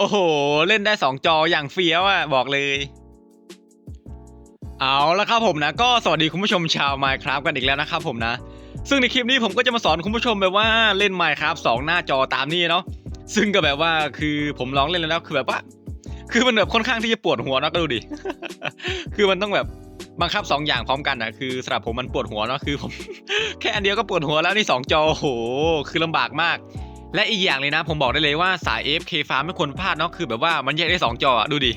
โอ้โห เล่นได้ 2 จออย่างเฟี้ยวอะ บอกเลย เอาละครับผมนะ ก็สวัสดีคุณผู้ชมชาว Minecraft กันอีกแล้วนะครับผมนะ ซึ่งในคลิปนี้ผมก็จะมาสอนคุณผู้ชมแบบว่าเล่น Minecraft 2 หน้าจอตามนี้เนาะซึ่งก็แบบว่าคือผมลองเล่นแล้วคือแบบว่า คือมันแบบค่อนข้างที่จะปวดหัวเนาะก็ดูดิ คือมันต้องแบบบังคับ2อย่างพร้อมกันอะคือสำหรับผมมันปวดหัวเนาะคือผม แค่อันเดียวก็ปวดหัวแล้วนี่สองจอโอ้โหคือลำบากมาก และอีกอย่างเลยนะ ผมบอกได้เลยว่าสาย AFK farm ไม่ควรพลาดเนาะคือแบบว่ามันแยกได้ 2 จอดูดิ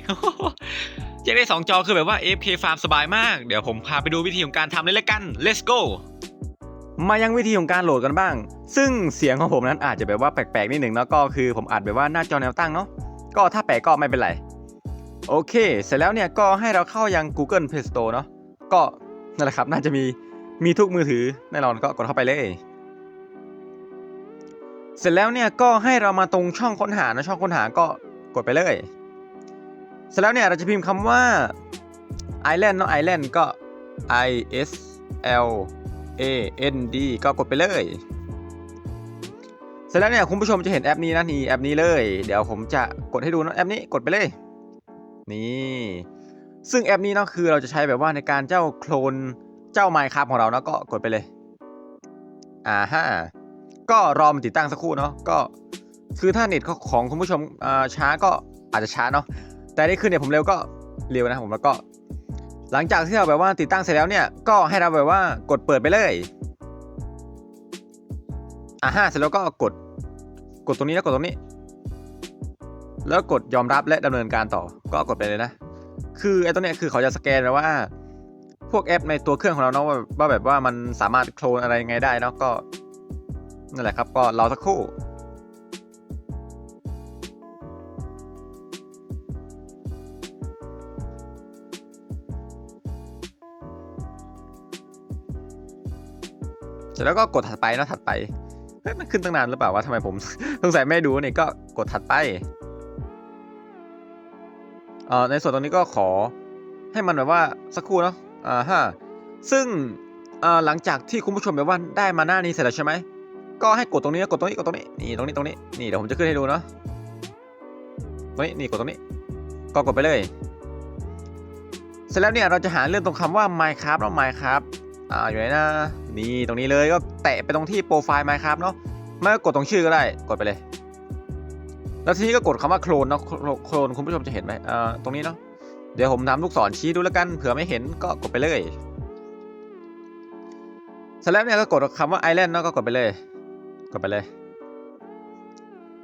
แยกได้ 2 จอคือแบบว่า AFK farm สบายมาก เดี๋ยวผมพาไปดูวิธีของการทำเลยละกัน let's go มายังวิธีของการโหลดกันบ้าง ซึ่งเสียงของผมนั้นอาจจะแบบว่าแปลกๆนิดหนึ่งเนาะก็คือผมอัดแบบว่าหน้าจอแนวตั้งเนาะก็ถ้าแปลกก็ไม่เป็นไร โอเค เสร็จแล้วเนี่ยก็ให้เราเข้ายัง Google Play Store เนาะก็นั่นแหละครับน่าจะมีมีทุกมือถือแน่นอนก็กดเข้าไปเลย เสร็จแล้วเนี่ยก็ให้เรามาตรงช่องค้นหานะช่องค้นหาก็กดไปเลย เสร็จแล้วเนี่ยเราจะพิมพ์คำว่า island เนาะ island ก็ i s l a n d ก็กดไปเลย เสร็จแล้วเนี่ยคุณผู้ชมจะเห็นแอปนี้นะนี่แอปนี้เลย เดี๋ยวผมจะกดให้ดูนะแอปนี้กดไปเลย นี่ซึ่งแอปนี้เนาะคือเราจะใช้แบบว่าในการเจ้าโคลนเจ้า Minecraft ของเราเนาะก็กดไปเลยอ่าฮะ ก็รอมันติดตั้งสักครู่เนาะก็คือถ้าเน็ตของคุณผู้ชมช้าก็อาจจะช้าเนาะแต่นี่คือเน็ตผมเร็วก็เร็วนะผมแล้วก็ หลังจากที่เราแบบว่าติดตั้งเสร็จแล้วเนี่ยก็ให้เราแบบว่ากดเปิดไปเลยอ่าฮะเสร็จแล้วก็กดกดตรงนี้แล้วกดตรงนี้ แล้วกดยอมรับและดำเนินการต่อก็กดไปเลยนะ คือไอ้ตัวเนี้ยคือเขาจะสแกนแล้วว่า พวกแอปในตัวเครื่องของเราเนาะว่าว่าแบบว่ามันสามารถโคลนอะไรยังไงได้เนาะก็ นั่นแหละครับ ก็รอสักครู่เสร็จแล้วก็กดถัดไปนะถัดไป เฮ้ย มันขึ้นตั้งนานหรือเปล่าวะทำไมผม สงสัยไม่ดูนี่ก็กดถัดไปเอ่อในส่วนตรงนี้ก็ขอให้มันแบบว่าสักครู่เนาะอ่าฮะซึ่งเอ่อหลังจากที่คุณผู้ชมแบบว่าได้มาหน้านี้เสร็จแล้วใช่ไหม ก็ให้กดตรงนี้กดตรงนี้กดตรงนี้นี่ตรงนี้ตรงนี้นี่เดี๋ยวผมจะขึ้นให้ดูเนาะตรงนี้นี่กดตรงนี้ ก็กดไปเลย เสร็จแล้วเนี่ยเราจะหาเรื่องตรงคำว่า Minecraft เนาะ Minecraft อ่าอยู่ไหนนะนี่ตรงนี้เลยก็แตะไปตรงที่โปรไฟล์ Minecraft เนาะไม่ก็กดตรงชื่อก็ได้กดไปเลย แล้วทีนี้ก็กดคำว่าโคลนเนาะโคลนคุณผู้ชมจะเห็นไหมอ่าตรงนี้เนาะเดี๋ยวผมทำลูกศรชี้ดูแล้วกันเผื่อไม่เห็นก็กดไปเลยเสร็จแล้วเนี่ยก็กดคำว่า Island เนาะก็กดไปเลย กดไปเลย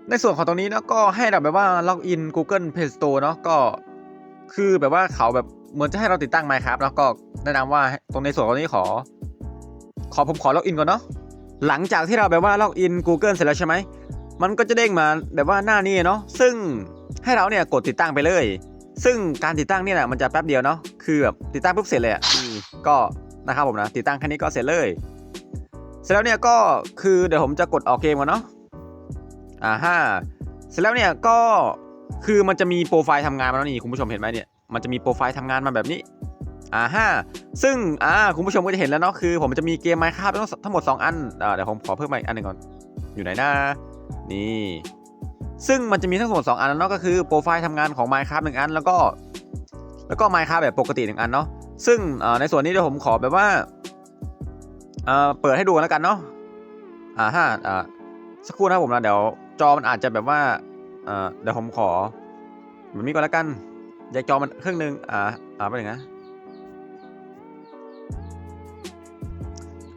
ในส่วนของตรงนี้เนาะก็ให้เราแบบว่าล็อกอิน Google Play Store เนาะก็คือแบบว่าเขาแบบเหมือนจะให้เราติดตั้ง Minecraft แล้วก็แนะนำว่าตรงในส่วนตรงนี้ขอ ขอผมขอล็อกอินก่อนเนาะหลังจากที่เราแบบว่าล็อกอิน Google เสร็จแล้วใช่ไหมมันก็จะเด้งมาแบบว่าหน้านี้เนาะซึ่งให้เราเนี่ยกดติดตั้งไปเลย ซึ่งการติดตั้งเนี่ยนะมันจะแป๊บเดียวเนาะคือแบบติดตั้งปุ๊บเสร็จเลยอะก็นะครับผมนะติดตั้งแค่นี้ก็เสร็จเลย เสร็จแล้วเนี่ยก็คือเดี๋ยวผมจะกดออกเกมก่อนเนาะอ่าฮะเสร็จแล้วเนี่ยก็คือมันจะมีโปรไฟล์ทำงานมาแล้วนี่คุณผู้ชมเห็นไหมเนี่ยมันจะมีโปรไฟล์ทำงานมาแบบนี้อ่าฮะซึ่งอ่าคุณผู้ชมก็จะเห็นแล้วเนาะคือ ผมจะมีเกม Minecraft ทั้งทั้งหมด 2 อันอ่าเดี๋ยวผมขอเพิ่มมาอีกอันหนึ่งก่อนอยู่ไหนนะนี่ซึ่งมันจะมีทั้งหมด 2 อันเนาะก็คือโปรไฟล์ทำงานของ Minecraft หนึ่งอัน แล้วก็ แล้วก็ Minecraft แบบปกติหนึ่งอันเนาะซึ่งในส่วนนี้เดี๋ยวผมขอแบบว่า อ่อเปิดให้ดูแล้วกันเนาะอ่าฮะอ่าสักครู่นะผมนะเดี๋ยวจอมันอาจจะแบบว่าเอ่อเดี๋ยวผมขอแบบนี้ก่อนแล้วกันแยกจอมันครึ่งหนึ่งอ่าอ่าไปหนึ่งนะ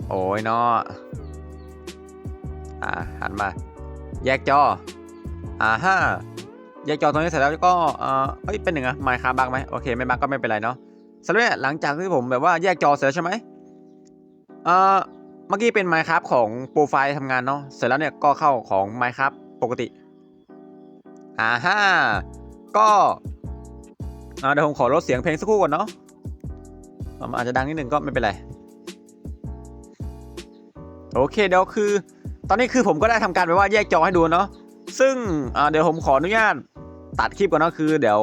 โอ้ยเนาะอ่าหันมา แยกจออ่าฮะแยกจอตรงนี้เสร็จแล้วก็เออเอ้ยเป็นหนึ่งอะไมค์ค้าบังไหมโอเคไม่บังก็ไม่เป็นไรเนาะสำหรับเนี่ยหลังจากที่ผมแบบว่าแยกจอเสร็จใช่ไหม เอ่อเมื่อกี้เป็น Minecraft ของโปรไฟล์ทำงานเนาะเสร็จแล้วเนี่ยก็เข้าของ Minecraft ปกติอ่าฮะก็เดี๋ยวผมขอลดเสียงเพลงสักครู่ก่อนเนาะอามันอาจจะดังนิดนึงก็ไม่เป็นไร โอเคเดี๋ยวคือ ตอนนี้คือผมก็ได้ทำการไปว่าแยกจอให้ดูเนาะซึ่งเดี๋ยวผมขออนุญาตตัดคลิปก่อนเนาะคือ เดี๋ยว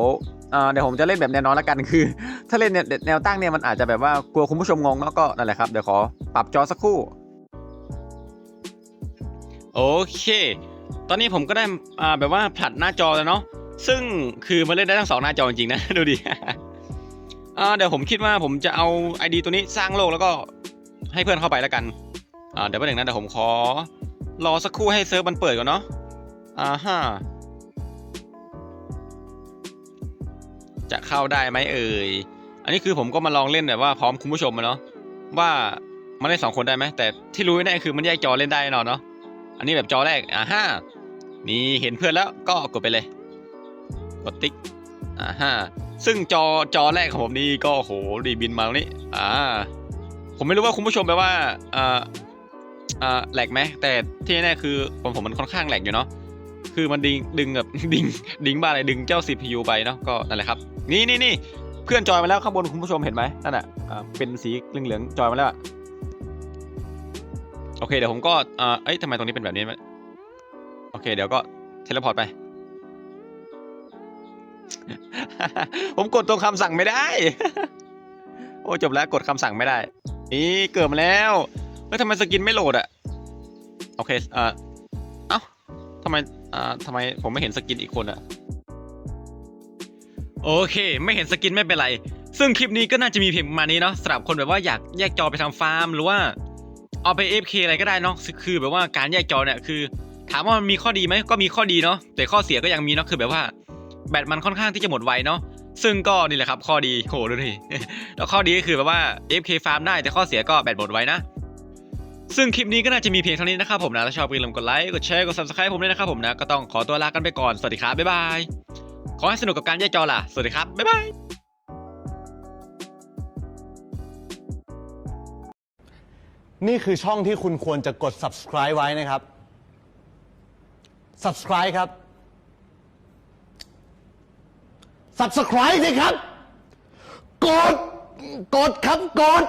เดี๋ยวผมจะเล่นแบบแนวนอนล้วกันคือ ถ้าเล่นแนวตั้งเนี่ยมันอาจจะแบบว่ากลัวคุณผู้ชมงงเนาะก็นั่นแหละครับเดี๋ยวขอปรับจอสักครู่โอเค ตอนนี้ผมก็ได้อ่าแบบว่าผลัดหน้าจอแล้วเนาะซึ่งคือมันเล่นได้ทั้งสองหน้าจอจริงๆนะดูดิอ่าเดี๋ยวผมคิดว่าผมจะเอา ID ตัวนี้สร้างโลกแล้วก็ให้เพื่อนเข้าไปแล้วกันอ่าเดี๋ยวแป๊บหนึงนะเดี๋ยวผมขอรอสักครู่ให้เซิร์ฟมันเปิดก่อนเนาะอ่าฮะ จะเข้าได้ไหมเอ่ย อันนี้คือผมก็มาลองเล่นแบบว่าพร้อมคุณผู้ชมมาเนาะว่ามันเล่นสองคนได้ไหมแต่ที่รู้แน่คือมันแยกจอเล่นได้แน่นอนเนาะอันนี้แบบจอแรกอ่าฮะนี่เห็นเพื่อนแล้วก็กดไปเลย กดติ๊กอ่าฮะซึ่งจอจอแรกของผมนี่ก็โหดีบินมาตรงนี้อ่าผมไม่รู้ว่าคุณผู้ชมแปลว่าอ่าอ่าแหลกไหมแต่ที่แน่คือผมผมมันค่อนข้างแหลกอยู่เนาะ คือมันดึงดึงแบบดึงดึงบ้าอะไรดึงเจ้า CPU ไปเนาะก็นั่นแหละครับ นี่นี่นี่เพื่อนจอยมาแล้วข้างบนคุณผู้ชมเห็นไหมนั่นอะเป็นสีเหลืองๆจอยมาแล้วโอเคเดี๋ยวผมก็เอ้ยทำไมตรงนี้เป็นแบบนี้โอเค เดี๋ยวก็เทเลพอร์ตไป ผมกดตรงคำสั่งไม่ได้ โอ้จบแล้วกดคำสั่งไม่ได้นี่เกิดมาแล้วเฮ้ยทำไมสกินไม่โหลดอะโอเคเอ่อเอ้าทำไม อ่าทำไมผมไม่เห็นสกินอีกคนอะโอเค ไม่เห็นสกินไม่เป็นไร ซึ่งคลิปนี้ก็น่าจะมีเพียงประมาณนี้เนาะสำหรับคนแบบว่าอยากแยกจอไปทำฟาร์ม หรือว่าเอาไป FK อะไรก็ได้เนาะคือแบบว่าการแยกจอเนี่ยคือ ถามว่ามันมีข้อดีไหมก็มีข้อดีเนาะแต่ข้อเสียก็ยังมีเนาะคือแบบว่า แบตมันค่อนข้างที่จะหมดไวเนาะซึ่งก็นี่แหละครับข้อดีโหดูดิแล้วข้อดีก็คือแบบว่า FK farm ได้แต่ข้อเสียก็แบตหมดไวนะ ซึ่งคลิปนี้ก็น่าจะมีเพียงเท่านี้นะครับผมนะถ้าชอบก็อย่าลืมกดไลค์กดแชร์กด subscribe ผมด้วยนะครับผมนะก็ต้องขอตัวลากันไปก่อนสวัสดีครับบ๊ายบายขอให้สนุกกับการแยกจอล่ะสวัสดีครับบ๊ายบายนี่คือช่องที่คุณควรจะกด subscribe ไว้นะครับ subscribe ครับ subscribe สิครับ กด กดครับ กด